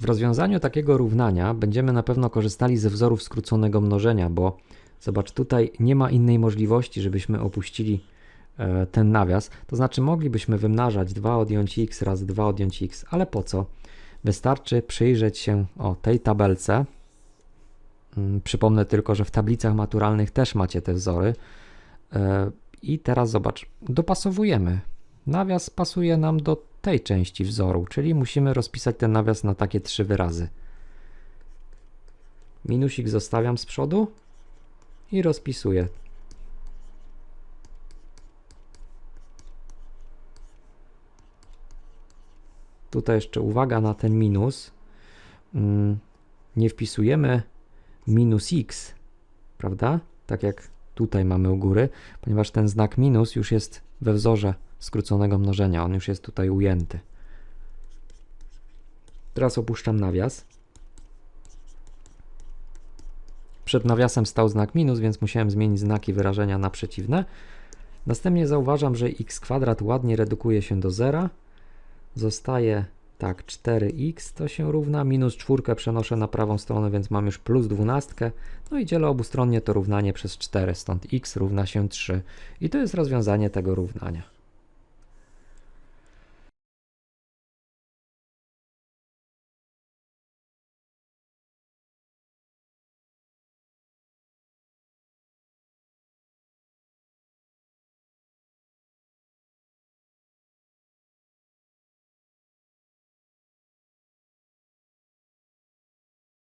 W rozwiązaniu takiego równania będziemy na pewno korzystali ze wzorów skróconego mnożenia, bo zobacz, tutaj nie ma innej możliwości, żebyśmy opuścili e, ten nawias. To znaczy moglibyśmy wymnażać 2 odjąć x razy 2 odjąć x, ale po co? Wystarczy przyjrzeć się o tej tabelce. Mm, Przypomnę tylko, że w tablicach maturalnych też macie te wzory. E, I teraz zobacz, dopasowujemy. Nawias pasuje nam do tej części wzoru, czyli musimy rozpisać ten nawias na takie trzy wyrazy. Minusik zostawiam z przodu i rozpisuję. Tutaj jeszcze uwaga na ten minus. Mm, Nie wpisujemy minus x, prawda? Tak jak tutaj mamy u góry, ponieważ ten znak minus już jest we wzorze skróconego mnożenia, on już jest tutaj ujęty. Teraz opuszczam nawias. Przed nawiasem stał znak minus, więc musiałem zmienić znaki wyrażenia na przeciwne. Następnie zauważam, że x kwadrat ładnie redukuje się do zera. Zostaje tak 4x to się równa, minus 4 przenoszę na prawą stronę, więc mam już plus 12. No i dzielę obustronnie to równanie przez 4, stąd x równa się 3. I to jest rozwiązanie tego równania.